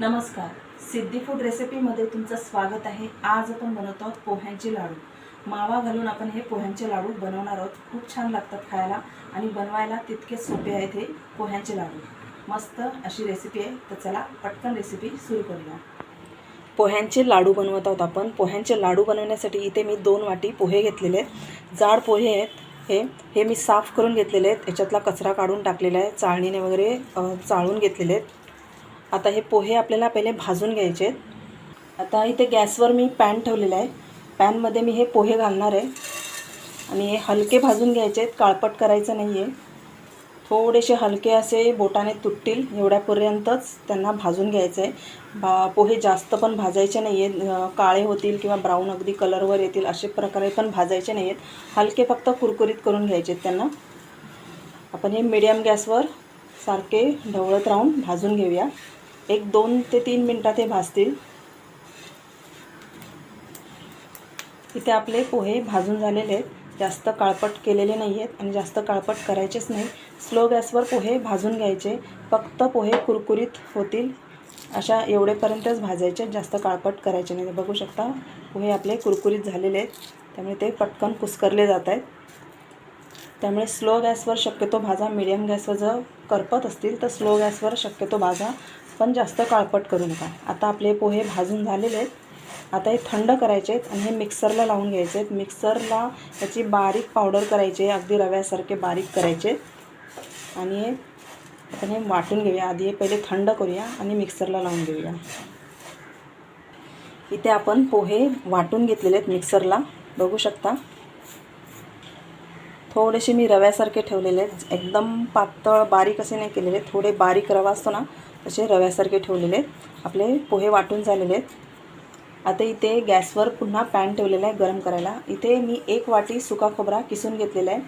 नमस्कार. सिद्धी फूड रेसिपीमध्ये तुमचं स्वागत आहे. आज आपण बनवत आहोत पोह्यांचे लाडू. मावा घालून आपण हे पोह्यांचे लाडू बनवणार आहोत. खूप छान लागतात खायला आणि बनवायला तितके सोपे आहेत हे पोह्यांचे लाडू. मस्त अशी रेसिपी आहे. तर चला पटकन रेसिपी सुरू करूया. पोह्यांचे लाडू बनवत आहोत आपण. पोह्यांचे लाडू बनवण्यासाठी इथे मी दोन वाटी पोहे घेतलेले आहेत. जाड पोहे आहेत हे. हे मी साफ करून घेतलेले आहेत. याच्यातला कचरा काढून टाकलेला आहे. चाळणीने वगैरे चाळून घेतलेले आहेत. आता हे पोहे आपल्याला पहिले भाजून घ्यायचे आहेत. आता इथे गॅसवर मी पॅन ठेवलेला आहे. पॅनमध्ये मी हे पोहे घालणार आहे. आणि हे हलके भाजून घ्यायचे आहेत. काळपट करायचं नाही आहे. थोडेसे हलके असे बोटाने तुटतील. एवढ्यापर्यंतच त्यांना भाजून घ्यायचं आहे भा पोहे जास्त पण भाजायचे नाही आहेत. काळे होतील किंवा ब्राऊन अगदी कलरवर येतील असे प्रकारे पण भाजायचे नाही आहेत. हलके फक्त कुरकुरीत करून घ्यायचे आहेत त्यांना. आपण हे मिडियम गॅसवर सारखे ढवळत राहून भाजून घेऊया. एक दोन ते तीन मिनटात हे भाजतील. इथे आपले पोहे भाजून झालेले आहेत. जास्त काळपट केलेले नाही आहेत आणि जास्त काळपट करायचेच नाही. स्लो गॅसवर पोहे भाजून घ्यायचे. फक्त पोहे कुरकुरीत होतील. अशा एवढेपर्यंतच भाजायचे. जास्त काळपट करायचे नाही. बघू शकता पोहे आपले कुरकुरीत झालेले आहेत. त्यामुळे ते पटकन कुस्करले जात आहेत. त्यामुळे स्लो गॅसवर शक्यतो भाजा मिडियम गॅसवर जर करपत असतील तर स्लो गॅसवर शक्यतो भाजा पण जास्त काळपट करू नका. आता आपले पोहे भाजून झालेले आहेत. आता हे थंड करायचे आहेत आणि हे मिक्सरला लावून घ्यायचे आहेत. मिक्सरला याची बारीक पावडर करायची आहे. अगदी रव्यासारखे बारीक करायचे आहेत. आणि हे आपण हे वाटून घेऊया. आधी हे पहिले थंड करूया आणि मिक्सरला लावून घेऊया. इथे आपण पोहे वाटून घेतलेले आहेत मिक्सरला. बघू शकता. थोडेसे मी रव्यासारखे ठेवलेले आहेत. एकदम पातळ बारीक असे नाही केलेले. थोडे बारीक रवा असतो ना तसे रव्यासारखे ठेवलेले आहेत. आपले पोहे वाटून झालेले आहेत. आता इथे गॅसवर पुन्हा पॅन ठेवलेला आहे गरम करायला. इथे मी एक वाटी सुका खोबरा किसून घेतलेला आहे.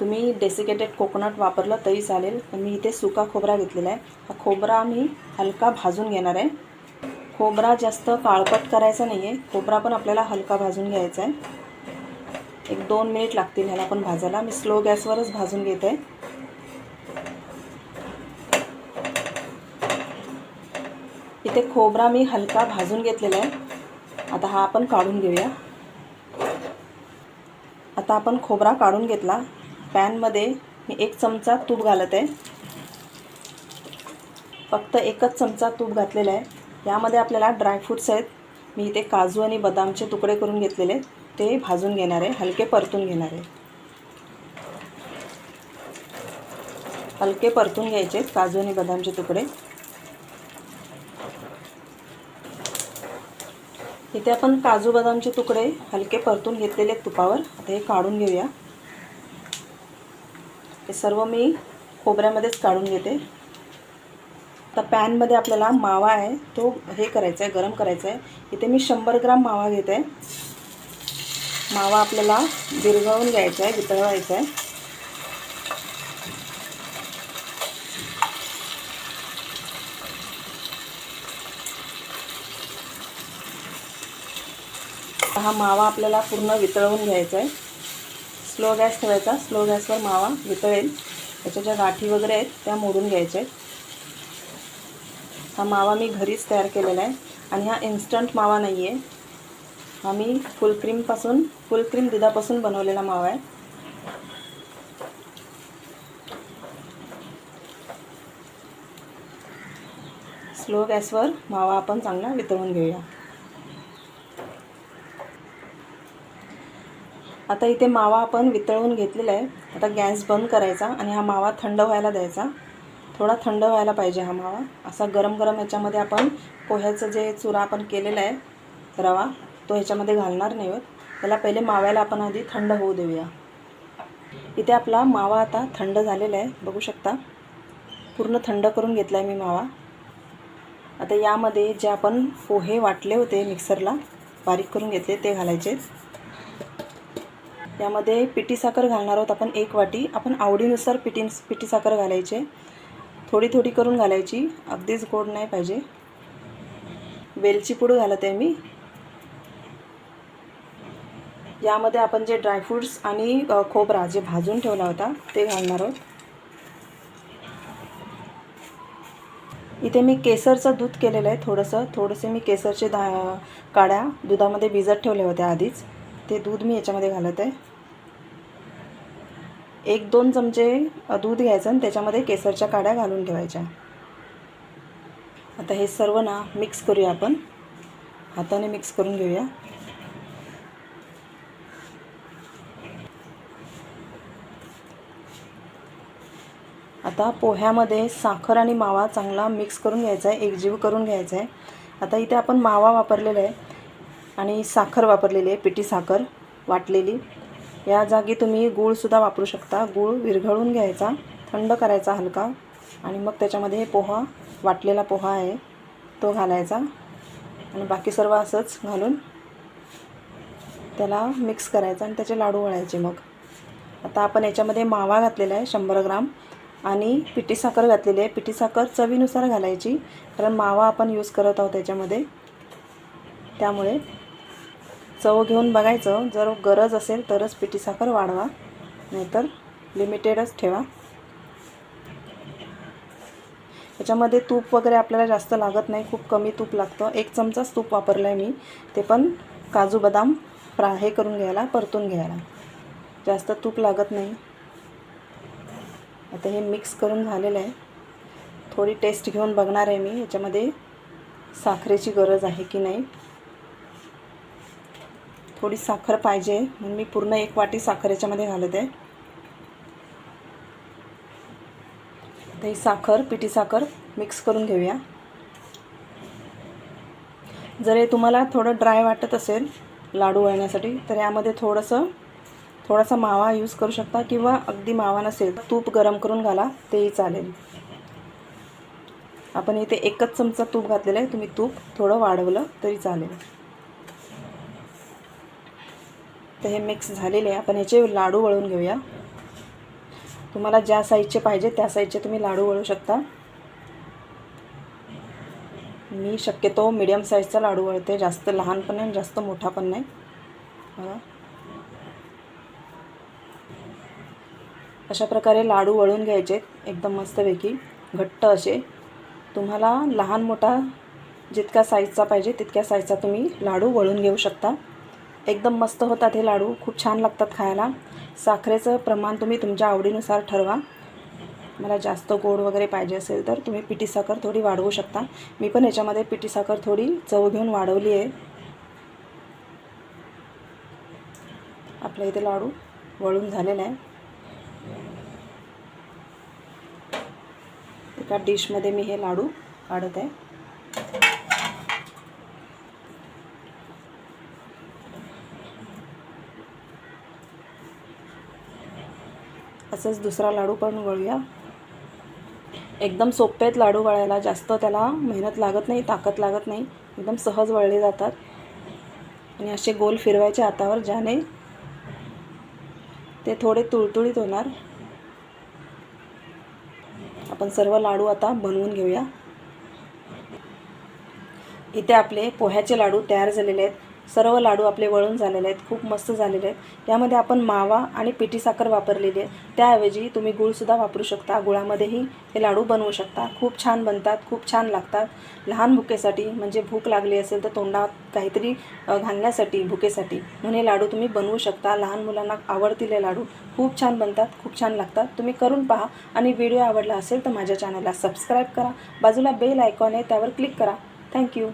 तुम्ही डेसिकेटेड कोकोनट वापरलं तरी चालेल पण मी इथे सुका खोबरा घेतलेला आहे. हा खोबरा मी हलका भाजून घेणार आहे. खोबरा जास्त काळपट करायचा नाही आहे खोबरा पण आपल्याला हलका भाजून घ्यायचा आहे. एक दोन मिनिट लागतील ह्याला पण भाजायला. मी स्लो गॅसवरच भाजून घेते. इथे खोबरा मी हलका भाजून घेतलेला आहे. आता हा आपण काढून घेऊया. आता आपण खोबरा काढून घेतला. पॅनमध्ये मी एक चमचा तूप घालत. आहे फक्त एकच चमचा तूप घातलेला आहे. यामध्ये आपल्याला ड्रायफ्रूट्स आहेत. मी इथे काजू आणि बदामचे तुकडे करून घेतलेले. आहेत ते भाजून घेणार आहे हलके परतून घेणार आहे. हलके परतून घ्यायचे काजू आणि बदामचे तुकडे. इथे आपण काजू बदामचे तुकडे हलके परतून घेतलेले आहेत तुपावर. आता हे काढून घेऊया. हे सर्व मी खोबऱ्यामध्येच काढून घेते. आता पॅनमध्ये आपल्याला मावा आहे तो हे करायचा आहे गरम करायचा आहे. इथे मी शंभर ग्राम मावा घेते. मावा आपल्याला दीर्घवून घ्यायचा आहे वितळवायचा आहे. हा मावा आपल्याला पूर्ण वितळवून घ्यायचा आहे. स्लो गॅस ठेवायचा स्लो गॅसवर मावा वितळेल. त्याच्या ज्या गाठी वगैरे आहेत त्या मोडून घ्यायच्या आहेत. हा मावा मी घरीच तयार केलेला आहे. आणि हा इन्स्टंट मावा नाही आहे हा मी फुल क्रीमपासून फुल क्रीम दुधापासून बनवलेला मावा आहे. स्लो गॅसवर मावा आपण चांगला वितळून घेऊया. आता इथे मावा आपण वितळून घेतलेला आहे. आता गॅस बंद करायचा आणि हा मावा थंड व्हायला द्यायचा. थोडा थंड व्हायला पाहिजे हा मावा. असा गरम गरम याच्यामध्ये आपण पोह्याचं जे चुरा आपण केलेला आहे रवा तो ह्याच्यामध्ये घालणार नाही होत. त्याला पहिले माव्याला आपण आधी थंड होऊ देऊया. इथे आपला मावा आता थंड झालेला आहे. बघू शकता. पूर्ण थंड करून घेतला आहे मी मावा. आता यामध्ये जे आपण पोहे वाटले होते मिक्सरला बारीक करून घेतले ते घालायचे. यामध्ये पिठी साखर घालणार आहोत आपण एक वाटी. आपण आवडीनुसार पिठी पिठी साखर घालायचे. थोडी थोडी करून घालायची. अगदीच गोड नाही पाहिजे. वेलची पूड घालत आहे मी. यामध्ये आपण जे ड्रायफ्रूट्स आणि खोबरा जे भाजून ठेवला होता ते घालणार आहोत. इथे मी केसरचं दूध केलेलं आहे थोडंसं. थोडंसे मी केसरचे दा काड्या दुधामध्ये भिजत ठेवल्या होत्या आधीच. ते दूध मी याच्यामध्ये घालत आहे. एक दोन चमचे दूध घ्यायचं आणि त्याच्यामध्ये केसरच्या काड्या घालून ठेवायच्या. आता हे सर्व ना मिक्स करूया आपण. हाताने मिक्स करून घेऊया. आता पोह्यामध्ये साखर आणि मावा चांगला मिक्स करून घ्यायचा आहे एकजीव करून घ्यायचा आहे. आता इथे आपण मावा वापरलेला आहे आणि साखर वापरलेली आहे पिठी साखर वाटलेली. या जागी तुम्ही गूळसुद्धा वापरू शकता. गूळ विरघळून घ्यायचा थंड करायचा हलका. आणि मग त्याच्यामध्ये पोहा वाटलेला पोहा आहे तो घालायचा. आणि बाकी सर्व असंच घालून त्याला मिक्स करायचा आणि त्याचे लाडू वळायचे मग. आता आपण याच्यामध्ये मावा घातलेला आहे शंभर ग्राम. आणि पिठी साखर घातलेली आहे. पिठी साखर चवीनुसार घालायची कारण मावा आपण यूज करत आहोत त्याच्यामध्ये. त्यामुळे चव घेऊन बघायचं. जर गरज असेल तरच पिठी साखर वाढवा नाहीतर लिमिटेडच ठेवा. त्याच्यामध्ये तूप वगैरे आपल्याला जास्त लागत नाही खूप कमी तूप लागतं. एक चमचाच तूप वापरलं आहे मी. ते पण काजू बदाम फ्रा हे करून घ्यायला परतून घ्यायला. जास्त तूप लागत नाही. आता हे मिक्स करून झालेलं आहे. थोडी टेस्ट घेऊन बघणार आहे मी याच्यामध्ये साखरेची गरज आहे की नाही. थोडी साखर पाहिजे म्हणून मी पूर्ण एक वाटी साखर याच्यामध्ये घालत आहे. आता ही साखर पिठी साखर मिक्स करून घेऊया. जर हे तुम्हाला थोडं ड्राय वाटत असेल लाडू वळण्यासाठी तर यामध्ये थोडंसं थोडासा मावा यूज करू शकता किंवा अगदी मावा नसेल तूप गरम करून घाला तेही चालेल. आपण इथे एकच चमचा तूप घातलेलं आहे. तुम्ही तूप थोडं वाढवलं तरी चालेल. तर हे मिक्स झालेले आहे. आपण याचे लाडू वळून घेऊया. तुम्हाला ज्या साईजचे पाहिजे त्या साईजचे तुम्ही लाडू वळू शकता. मी शक्यतो मीडियम साईजचा लाडू वळते. जास्त लहान पण नाही जास्त मोठा पण नाही. बघा. अशा प्रकारे लाडू वळून घ्यायचे एकदम मस्तपैकी. घट्ट असे. तुम्हाला लहान मोठा जितक्या साईजचा पाहिजे तितक्या साईजचा तुम्ही लाडू वळून घेऊ शकता. एकदम मस्त होतात हे लाडू. खूप छान लागतात खायला. साखरेचं प्रमाण तुम्ही तुमच्या आवडीनुसार ठरवा. मला जास्त गोड वगैरे पाहिजे असेल तर तुम्ही पिठी साखर थोडी वाढवू शकता. मी पण याच्यामध्ये पिठी साखर थोडी चव घेऊन वाढवली आहे. आपल्या इथे लाडू वळून झालेला आहे. एका डिशमध्ये मी हे लाडू काढत आहे. असंच दुसरा लाडू पण वळूया. एकदम सोपे आहेत लाडू वळायला जास्त त्याला मेहनत लागत नाही ताकद लागत नाही एकदम सहज वळले जातात. आणि असे गोल फिरवायचे हातावर ज्याने ते थोडे तुळतुळीत होणार. आपण सर्व लाडू आता बनवून घेऊया. इथे आपले पोह्याचे लाडू तयार झालेले आहेत. सर्व लाडू आपले वळून झालेले आहेत खूप मस्त झालेले आहेत. यामध्ये आपण मावा आणि पिठी साखर वापरलेली आहे. त्याऐवजी तुम्ही गूळसुद्धा वापरू शकता. गुळामध्येही हे लाडू बनवू शकता. खूप छान बनतात खूप छान लागतात. लहान भुकेसाठी म्हणजे भूक लागली असेल तर तोंडात काहीतरी घालण्यासाठी भुकेसाठी म्हणून हे लाडू तुम्ही बनवू शकता. लहान मुलांना आवडतील हे लाडू. खूप छान बनतात खूप छान लागतात. तुम्ही करून पहा आणि व्हिडिओ आवडला असेल तर माझ्या चॅनलला सबस्क्राईब करा. बाजूला बेल आयकॉन आहे त्यावर क्लिक करा. थँक्यू.